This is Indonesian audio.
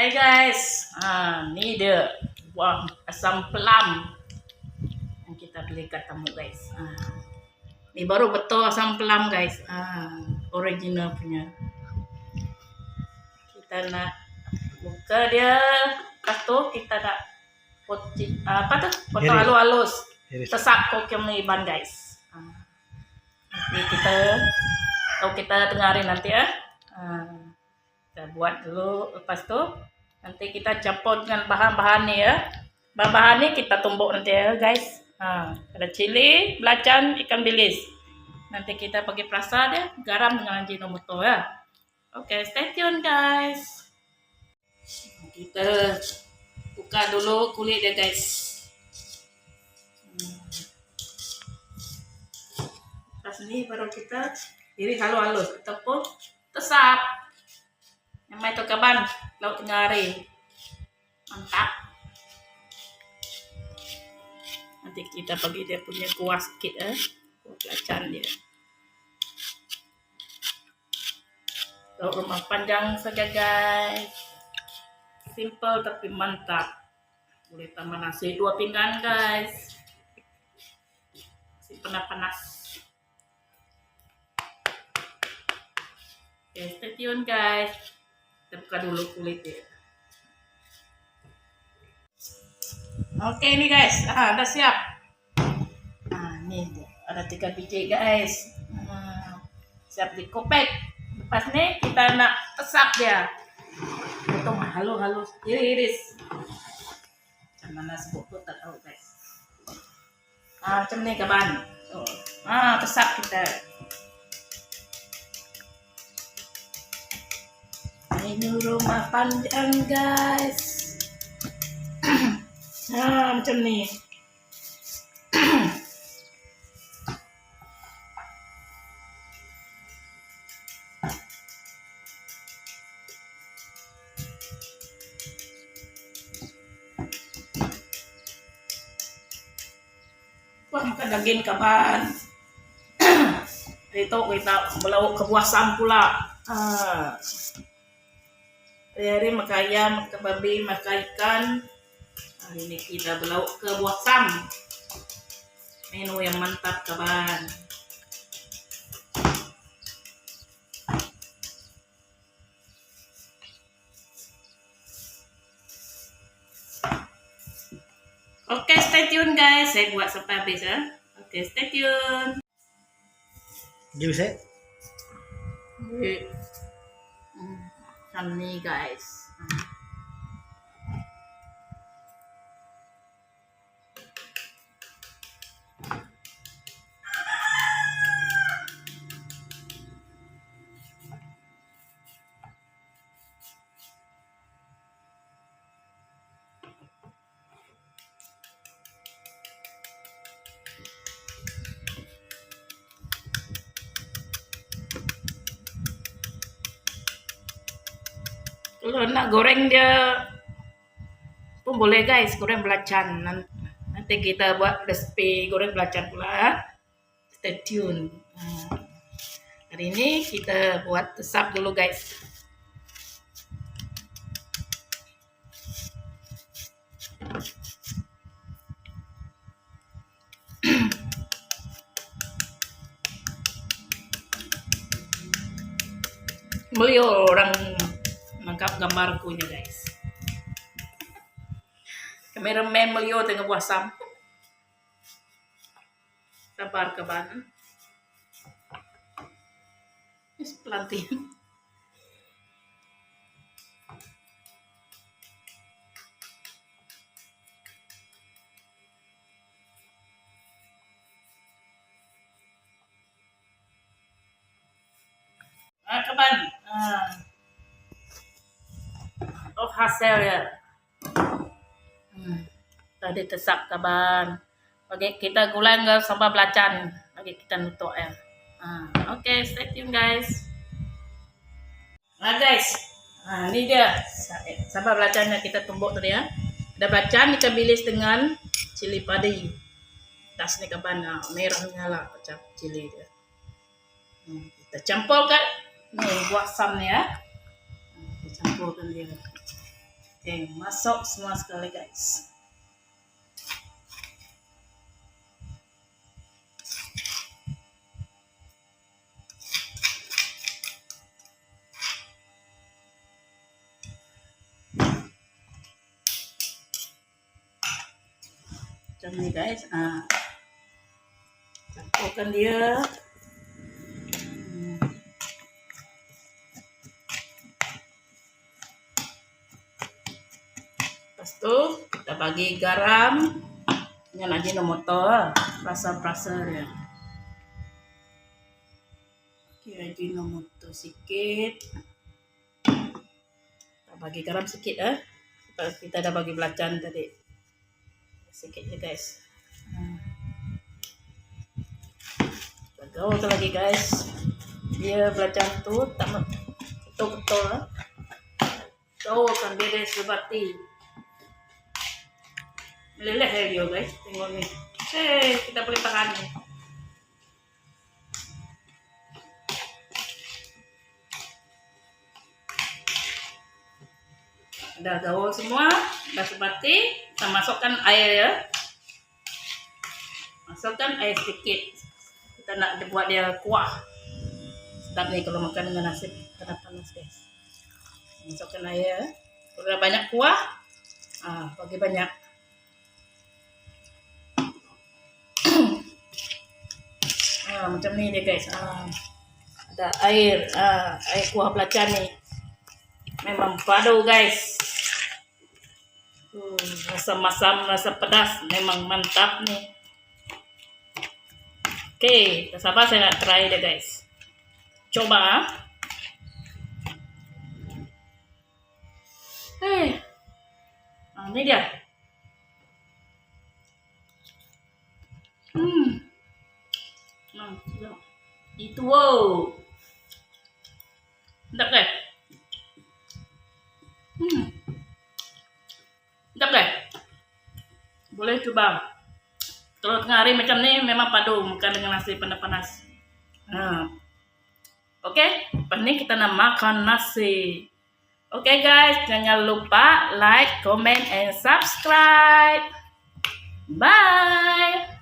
Hai guys, ah ni dia buah asam pelam yang kita beli kat tamu guys. Ah, ni baru betul asam pelam guys. Ah, original punya. Kita nak buka dia, lepas tu kita nak poti, apa tu? Potong halus-halus. Iris. Tesak kokiam ni ban guys. Ah. Nanti kita, oh kita dengarin nanti ya. Ah. Kita buat dulu, lepas tu nanti kita campur dengan bahan-bahan ni ya. Bahan-bahan ni kita tumbuk nanti ya guys. Ha, ada cili, belacan, ikan bilis. Nanti kita pakai perasa dia, garam dengan ajinomoto ya. Oke, stay tune guys. Kita buka dulu kulit dia guys. Hmm. Pas ini baru kita iris halus-halus. Kita pun tesap. Tu kaban, laut tengah hari. Mantap. Nanti kita bagi dia punya kuah sikit eh. Kuah belacan dia. Laut rumah panjang saja guys. Simple tapi mantap. Boleh tambah nasi dua pinggan guys. Si panas-panas. Oke, stay tune guys. Kita buka dulu kulit ya. Oke ini guys, ah, udah siap. Nah, ini ada tiga biji guys. Hmm, siap dikopek. Lepas nih kita nak tesap dia. Potong halus-halus, iris-iris. Mana sebut tak tahu guys. Ah, macam ni kaban. Tuh. Ah, tesap kita. Ini rumah panjang guys. nah, macam ni. Wah, makan daging kapan? Dito kita belauk ke buah sam pula. Ah. Hari-hari makan ayam, makan babi, makan ikan. Hari ini kita belauk ke buah sam. Menu yang mantap kawan. Oke, stay tune guys. Saya buat sampai habis ya. Oke, stay tune. Give set. Hmm, Macam ni guys. Kalau nak goreng dia pun boleh guys, goreng belacan. Nan- Nanti kita buat resipi goreng belacan pula. Stay tune. Hmm. Hari ini kita buat tesap dulu guys. Beliau orang nangkap gambarku nya guys. Kameraman beliau tengah buah sam. Sabar kaban. Yes, pelantin. Ah, kaban. Ah. Oh hasil ya. Hmm. Tadi tesap kaban. Bagi kita gulai ke sambal belacan. Bagi kita nutuk ya. Ah, Oke, okay, stay tune guys. Nah guys, nah, ini dia sambal belacannya kita tumbuk tadi ya. Ada belacan ikan bilis dengan cili padi. Tas ni kapan nah, merahnya lah macam cili dia. Hmm, kita campurkan nih buah sam ya. Hmm, Kita campurkan dia. Oke, masuk semua sekali guys. Macam ni guys. Ah. Campurkan dia. Bagi garam dengan ajinomoto. Rasa-rasa dia. Okey, ajinomoto sikit. Kita bagi garam sikit eh. Kita dah bagi belacan tadi. Sikit je guys. Kita gaulkan lagi guys. Dia belacan tu tak betul-betul eh. Gaulkan dia dia sebati. Meleleh ya dia guys. Tengok ni. Eh, kita tahan ni. Dah gaul semua, dah sebati, kita masukkan air ya. Masukkan air sedikit. Kita nak dia buat dia kuah. Sedap ni kalau makan dengan nasi kena panas guys. Masukkan air. Kalau banyak kuah, ah, bagi banyak. Ah, macam ni dia guys. Ah, ada air, ah, air kuah belacan ni. Memang padu guys. Hmm, rasa masam, rasa pedas memang mantap ni. Okey, tak sabar saya nak try dia guys. Coba ah. Hei. Ah, ni dia. Itu wow. Sedap kan? Hmm. Sedap kan? Boleh coba. Tengah hari macam ni memang padu makan dengan nasi panas-panas. Ha. Okey, lepas ni kita nak makan nasi. Okay guys, jangan lupa like, comment, and subscribe. Bye.